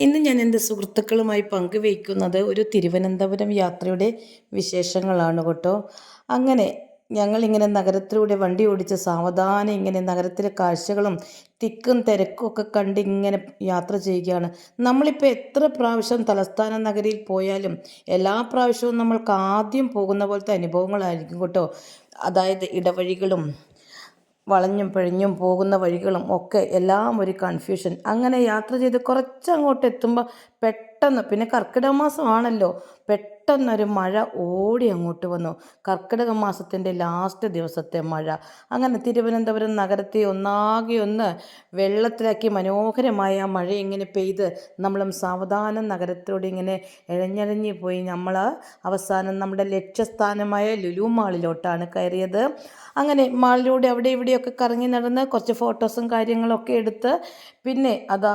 ഇന്ന് ഞാൻ എന്റെ സുഹൃത്തുക്കളുമായി പങ്കുവയ്ക്കുന്നത് ഒരു തിരുവനന്തപുരം യാത്രയുടെ വിശേഷങ്ങളാണ് കേട്ടോ. അങ്ങനെ ഞങ്ങളിങ്ങനെ നഗരത്തിലൂടെ വണ്ടി ഓടിച്ച് സാവധാനം ഇങ്ങനെ നഗരത്തിലെ കാഴ്ചകളും തിക്കും തിരക്കും ഒക്കെ കണ്ട് ഇങ്ങനെ യാത്ര ചെയ്യുകയാണ്. നമ്മളിപ്പോൾ എത്ര പ്രാവശ്യം തലസ്ഥാന നഗരിയിൽ പോയാലും എല്ലാ പ്രാവശ്യവും നമ്മൾക്ക് ആദ്യം പോകുന്ന പോലത്തെ അനുഭവങ്ങളായിരിക്കും കേട്ടോ. അതായത് ഇടവഴികളും വളഞ്ഞും പിഴിഞ്ഞും പോകുന്ന വഴികളും ഒക്കെ എല്ലാം ഒരു കൺഫ്യൂഷൻ അങ്ങനെ യാത്ര ചെയ്ത് കുറച്ചങ്ങോട്ട് എത്തുമ്പോൾ പെട്ടെന്ന് പിന്നെ കർക്കിടക മാസമാണല്ലോ പെട്ടെന്നൊരു മഴ ഓടി അങ്ങോട്ട് വന്നു. കർക്കിടക മാസത്തിന്റെ ലാസ്റ്റ് ദിവസത്തെ മഴ. അങ്ങനെ തിരുവനന്തപുരം നഗരത്തെ ഒന്നാകെ ഒന്ന് വെള്ളത്തിലാക്കി മനോഹരമായ ആ മഴ ഇങ്ങനെ പെയ്ത് നമ്മളും സാവധാനം നഗരത്തിലൂടെ ഇങ്ങനെ ഇഴഞ്ഞിഴഞ്ഞ് പോയി. നമ്മൾ അവസാനം നമ്മുടെ ലക്ഷ്യസ്ഥാനമായ ലുലു മാളിലോട്ടാണ് കയറിയത്. അങ്ങനെ മാളിലൂടെ അവിടെ ഇവിടെയൊക്കെ കറങ്ങി നടന്ന് കുറച്ച് ഫോട്ടോസും കാര്യങ്ങളൊക്കെ എടുത്ത് പിന്നെ അതാ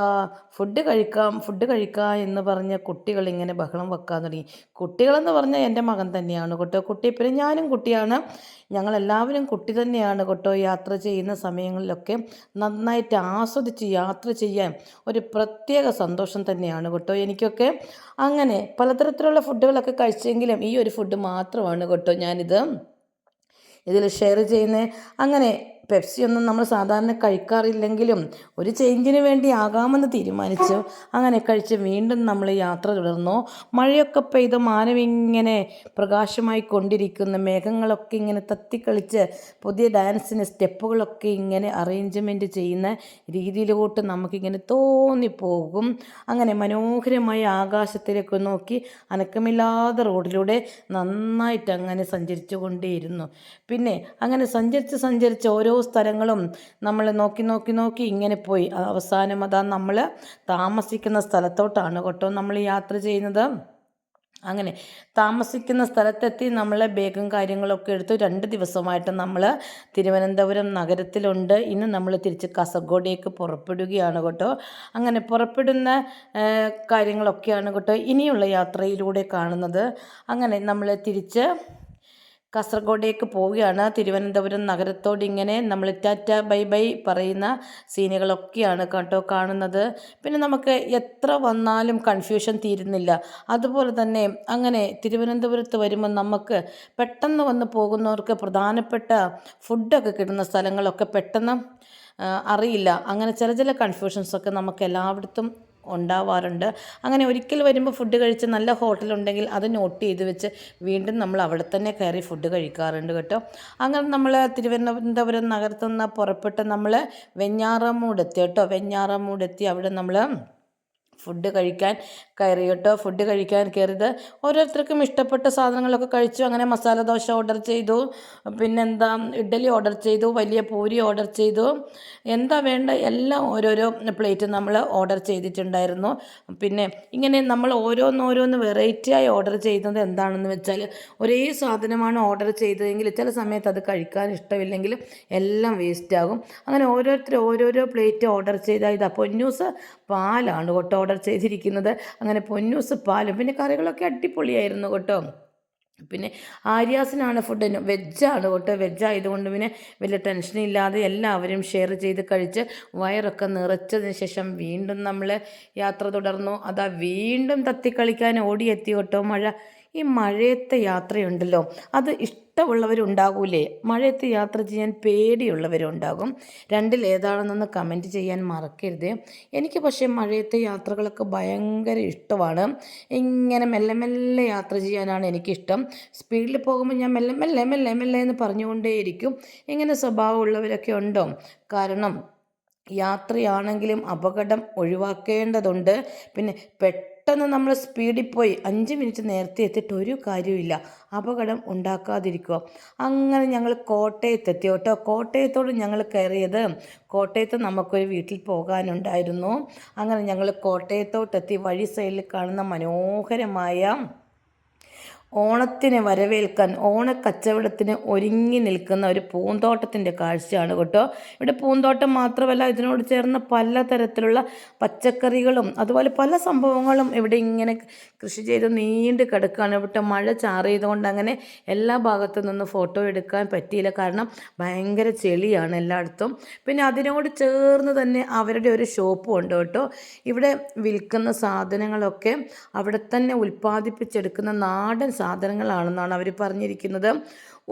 ഫുഡ് കഴിക്കാം ഫുഡ് കഴിക്കാം എന്ന് പറഞ്ഞ കുട്ടികൾ ഇങ്ങനെ ബഹളം വെക്കാൻ തുടങ്ങി. കുട്ടികളെന്ന് പറഞ്ഞാൽ എന്റെ മകൻ തന്നെയാണ് കേട്ടോ. കുട്ടി പിന്നെ ഞാനും കുട്ടിയാണ്. ഞങ്ങളെല്ലാവരും കുട്ടി തന്നെയാണ് കേട്ടോ യാത്ര ചെയ്യുന്ന സമയങ്ങളിലൊക്കെ നന്നായിട്ട് ആസ്വദിച്ച് യാത്ര ചെയ്യാൻ ഒരു പ്രത്യേക സന്തോഷം തന്നെയാണ് കേട്ടോ. എനിക്കൊക്കെ അങ്ങനെ പലതരത്തിലുള്ള ഫുഡുകളൊക്കെ കഴിച്ചെങ്കിലും ഈ ഒരു ഫുഡ് മാത്രമാണ് കേട്ടോ ഞാനിത് ഇതിൽ ഷെയർ ചെയ്യുന്നത്. അങ്ങനെ പെപ്സി ഒന്നും നമ്മൾ സാധാരണ കഴിക്കാറില്ലെങ്കിലും ഒരു ചേഞ്ചിന് വേണ്ടി ആകാമെന്ന് തീരുമാനിച്ചു. അങ്ങനെ കഴിച്ച് വീണ്ടും നമ്മൾ യാത്ര തുടർന്നു. മഴയൊക്കെ പെയ്ത് മാനവിങ്ങനെ പ്രകാശമായി കൊണ്ടിരിക്കുന്ന മേഘങ്ങളൊക്കെ ഇങ്ങനെ തത്തിക്കളിച്ച് പുതിയ ഡാൻസിന് സ്റ്റെപ്പുകളൊക്കെ ഇങ്ങനെ അറേഞ്ച്മെന്റ് ചെയ്യുന്ന രീതിയിലോട്ട് നമുക്കിങ്ങനെ തോന്നിപ്പോകും. അങ്ങനെ മനോഹരമായി ആകാശത്തിലേക്ക് നോക്കി അനക്കമില്ലാതെ റോഡിലൂടെ നന്നായിട്ട് അങ്ങനെ സഞ്ചരിച്ചു കൊണ്ടേയിരുന്നു പിന്നെ അങ്ങനെ സഞ്ചരിച്ച് സഞ്ചരിച്ച് ഓരോ സ്ഥലങ്ങളും നമ്മൾ നോക്കി നോക്കി നോക്കി ഇങ്ങനെ പോയി. അവസാനം അതാ നമ്മൾ താമസിക്കുന്ന സ്ഥലത്തോട്ടാണ് കേട്ടോ നമ്മൾ യാത്ര ചെയ്യുന്നത്. അങ്ങനെ താമസിക്കുന്ന സ്ഥലത്തെത്തി നമ്മളെ ബേഗും കാര്യങ്ങളൊക്കെ എടുത്തു രണ്ട് ദിവസമായിട്ട് നമ്മൾ തിരുവനന്തപുരം നഗരത്തിലുണ്ട്. ഇന്ന് നമ്മൾ തിരിച്ച് കാസർഗോഡേക്ക് പുറപ്പെടുകയാണ് കേട്ടോ. അങ്ങനെ പുറപ്പെടുന്ന കാര്യങ്ങളൊക്കെയാണ് കേട്ടോ ഇനിയുള്ള യാത്രയിലൂടെ കാണുന്നത്. അങ്ങനെ നമ്മൾ തിരിച്ച് കാസർഗോഡേക്ക് പോവുകയാണ്. തിരുവനന്തപുരം നഗരത്തോട് ഇങ്ങനെ നമ്മൾ ടാറ്റ ബൈ ബൈ പറയുന്ന സീനുകളൊക്കെയാണ് കേട്ടോ കാണുന്നത്. പിന്നെ നമുക്ക് എത്ര വന്നാലും കൺഫ്യൂഷൻ തീരുന്നില്ല. അതുപോലെ തന്നെ അങ്ങനെ തിരുവനന്തപുരത്ത് വരുമ്പോൾ നമുക്ക് പെട്ടെന്ന് വന്ന് പോകുന്നവർക്ക് പ്രധാനപ്പെട്ട ഫുഡൊക്കെ കിട്ടുന്ന സ്ഥലങ്ങളൊക്കെ പെട്ടെന്ന് അറിയില്ല. അങ്ങനെ ചില ചില കൺഫ്യൂഷൻസൊക്കെ നമുക്ക് എല്ലായിടത്തും ഉണ്ടാവാറുണ്ട്. അങ്ങനെ ഒരിക്കൽ വരുമ്പോൾ ഫുഡ് കഴിച്ച് നല്ല ഹോട്ടലുണ്ടെങ്കിൽ അത് നോട്ട് ചെയ്ത് വെച്ച് വീണ്ടും നമ്മൾ അവിടെ തന്നെ കയറി ഫുഡ് കഴിക്കാറുണ്ട് കേട്ടോ. അങ്ങനെ നമ്മൾ തിരുവനന്തപുരം നഗരത്തു നിന്ന് പുറപ്പെട്ട് നമ്മൾ വെഞ്ഞാറമൂടെത്തി കേട്ടോ. വെഞ്ഞാറമൂടെത്തി അവിടെ നമ്മൾ ഫുഡ് കഴിക്കാൻ കയറി കേട്ടോ ഫുഡ് കഴിക്കാൻ കയറിയത് ഓരോരുത്തർക്കും ഇഷ്ടപ്പെട്ട സാധനങ്ങളൊക്കെ കഴിച്ചു. അങ്ങനെ മസാല ദോശ ഓർഡർ ചെയ്തു. പിന്നെന്താ ഇഡ്ഡലി ഓർഡർ ചെയ്തു വലിയ പൂരി ഓർഡർ ചെയ്തു. എന്താ വേണ്ട എല്ലാം ഓരോരോ പ്ലേറ്റ് നമ്മൾ ഓർഡർ ചെയ്തിട്ടുണ്ടായിരുന്നു. പിന്നെ ഇങ്ങനെ നമ്മൾ ഓരോന്നോരോന്ന് വെറൈറ്റിയായി ഓർഡർ ചെയ്യുന്നത് എന്താണെന്ന് വെച്ചാൽ ഒരേ സാധനമാണ് ഓർഡർ ചെയ്തതെങ്കിൽ ചില സമയത്ത് അത് കഴിക്കാൻ ഇഷ്ടമില്ലെങ്കിൽ എല്ലാം വേസ്റ്റ് ആകും. അങ്ങനെ ഓരോരുത്തർ ഓരോരോ പ്ലേറ്റ് ഓർഡർ ചെയ്താൽ ഇത് അപ്പോൾ ന്യൂസ് പാലാണ് കേട്ടോ. ഓർഡർ ചെയ്തിരിക്കുന്നത്. അങ്ങനെ പൊന്നൂസ് പാലും പിന്നെ കറികളൊക്കെ അടിപൊളിയായിരുന്നു കേട്ടോ. പിന്നെ ആര്യാസിനാണ് ഫുഡ് വെജാണ് കേട്ടോ. വെജ് ആയതുകൊണ്ട് പിന്നെ വലിയ ടെൻഷനില്ലാതെ എല്ലാവരും ഷെയർ ചെയ്ത് കഴിച്ച് വയറൊക്കെ നിറച്ചതിന് ശേഷം വീണ്ടും നമ്മൾ യാത്ര തുടർന്നു. അതാ വീണ്ടും തത്തിക്കളിക്കാൻ ഓടിയെത്തി കേട്ടോ. മഴ ഈ മഴയത്തെ യാത്രയുണ്ടല്ലോ അത് ഇഷ്ടമുള്ളവരുണ്ടാകൂലേ? മഴയത്ത് യാത്ര ചെയ്യാൻ പേടിയുള്ളവരുണ്ടാകും. രണ്ടിൽ ഏതാണെന്നൊന്ന് കമന്റ് ചെയ്യാൻ മറക്കരുത്. എനിക്ക് പക്ഷേ മഴയത്തെ യാത്രകളൊക്കെ ഭയങ്കര ഇഷ്ടമാണ്. ഇങ്ങനെ മെല്ലെ മെല്ലെ യാത്ര ചെയ്യാനാണ് എനിക്കിഷ്ടം. സ്പീഡിൽ പോകുമ്പോൾ ഞാൻ മെല്ലെ മെല്ലെ മെല്ലെ മെല്ലെ എന്ന് പറഞ്ഞുകൊണ്ടേയിരിക്കും. ഇങ്ങനെ സ്വഭാവമുള്ളവരൊക്കെ ഉണ്ടോ? കാരണം യാത്രയാണെങ്കിലും അപകടം ഒഴിവാക്കേണ്ടതുണ്ട്. പിന്നെ പെട്ടെന്ന് നമ്മൾ സ്പീഡിൽ പോയി അഞ്ച് മിനിറ്റ് നേരത്തെ എത്തിയിട്ട് ഒരു കാര്യമില്ല അപകടം ഉണ്ടാക്കാതിരിക്കുക. അങ്ങനെ ഞങ്ങൾ കോട്ടയത്തെത്തി കേട്ടോ. കോട്ടയത്തോട് ഞങ്ങൾ കയറിയത് കോട്ടയത്ത് നമുക്കൊരു വീട്ടിൽ പോകാനുണ്ടായിരുന്നു. അങ്ങനെ ഞങ്ങൾ കോട്ടയത്തോട്ടെത്തി വഴി സൈഡിൽ കാണുന്ന മനോഹരമായ ഓണത്തിനെ വരവേൽക്കാൻ ഓണക്കച്ചവടത്തിന് ഒരുങ്ങി നിൽക്കുന്ന ഒരു പൂന്തോട്ടത്തിന്റെ കാഴ്ചയാണ് കേട്ടോ. ഇവിടെ പൂന്തോട്ടം മാത്രമല്ല ഇതിനോട് ചേർന്ന പലതരത്തിലുള്ള പച്ചക്കറികളും അതുപോലെ പല സംഭവങ്ങളും ഇവിടെ ഇങ്ങനെ കൃഷി ചെയ്ത് നീണ്ടു കിടക്കുകയാണ്. ഇവിടെ മഴ ചാറിയതുകൊണ്ട് അങ്ങനെ എല്ലാ ഭാഗത്തു നിന്ന് ഫോട്ടോ എടുക്കാൻ പറ്റിയില്ല. കാരണം ഭയങ്കര ചെളിയാണ് എല്ലായിടത്തും. പിന്നെ അതിനോട് ചേർന്ന് തന്നെ അവരുടെ ഒരു ഷോപ്പും ഉണ്ട് കേട്ടോ. ഇവിടെ വിൽക്കുന്ന സാധനങ്ങളൊക്കെ അവിടെ തന്നെ ഉൽപ്പാദിപ്പിച്ചെടുക്കുന്ന നാടൻ സാധനങ്ങളാണെന്നാണ് അവർ പറഞ്ഞിരിക്കുന്നത്.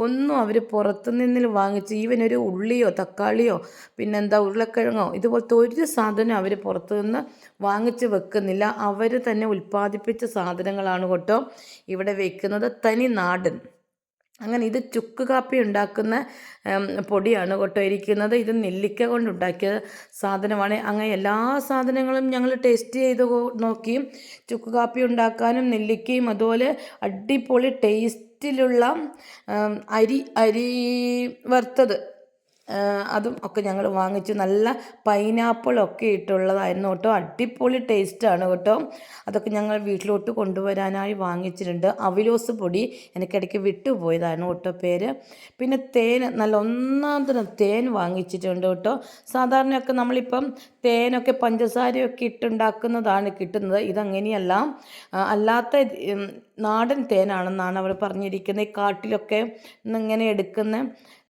ഒന്നും അവർ പുറത്തു നിന്നിൽ വാങ്ങിച്ച് ഈവൻ ഒരു ഉള്ളിയോ തക്കാളിയോ പിന്നെന്താ ഉരുളക്കിഴങ്ങോ ഇതുപോലത്തെ ഒരു സാധനം അവർ പുറത്തു നിന്ന് വാങ്ങിച്ച് വെക്കുന്നില്ല. അവർ തന്നെ ഉൽപ്പാദിപ്പിച്ച സാധനങ്ങളാണ് കേട്ടോ ഇവിടെ വെക്കുന്നത്. തനി നാടൻ. അങ്ങനെ ഇത് ചുക്ക് കാപ്പി ഉണ്ടാക്കുന്ന പൊടിയാണ് കേട്ടോ ഇരിക്കുന്നത്. ഇത് നെല്ലിക്ക കൊണ്ടുണ്ടാക്കിയ സാധനമാണ്. അങ്ങനെ എല്ലാ സാധനങ്ങളും ഞങ്ങൾ ടേസ്റ്റ് ചെയ്ത് നോക്കി. ചുക്ക് കാപ്പി ഉണ്ടാക്കാനും നെല്ലിക്കയും അതുപോലെ അടിപൊളി ടേസ്റ്റിലുള്ള അരി അരി വറുത്തത്. അതും ഒക്കെ ഞങ്ങൾ വാങ്ങിച്ചു. നല്ല പൈനാപ്പിളൊക്കെ ഇട്ടുള്ളതായിരുന്നു കേട്ടോ. അടിപൊളി ടേസ്റ്റാണ് കേട്ടോ. അതൊക്കെ ഞങ്ങൾ വീട്ടിലോട്ട് കൊണ്ടുവരാനായി വാങ്ങിച്ചിട്ടുണ്ട്. അവിലോസ് പൊടി എനിക്കിടയ്ക്ക് വിട്ടുപോയതായിരുന്നു കേട്ടോ പേര്. പിന്നെ തേൻ നല്ല ഒന്നാം തരം തേൻ വാങ്ങിച്ചിട്ടുണ്ട് കേട്ടോ. സാധാരണയൊക്കെ നമ്മളിപ്പം തേനൊക്കെ പഞ്ചസാരയൊക്കെ ഇട്ടുണ്ടാക്കുന്നതാണ് കിട്ടുന്നത്. ഇതങ്ങനെയല്ല. അല്ലാത്ത നാടൻ തേനാണെന്നാണ് അവർ പറഞ്ഞിരിക്കുന്നത്. ഈ കാട്ടിലൊക്കെ ഇങ്ങനെ എടുക്കുന്ന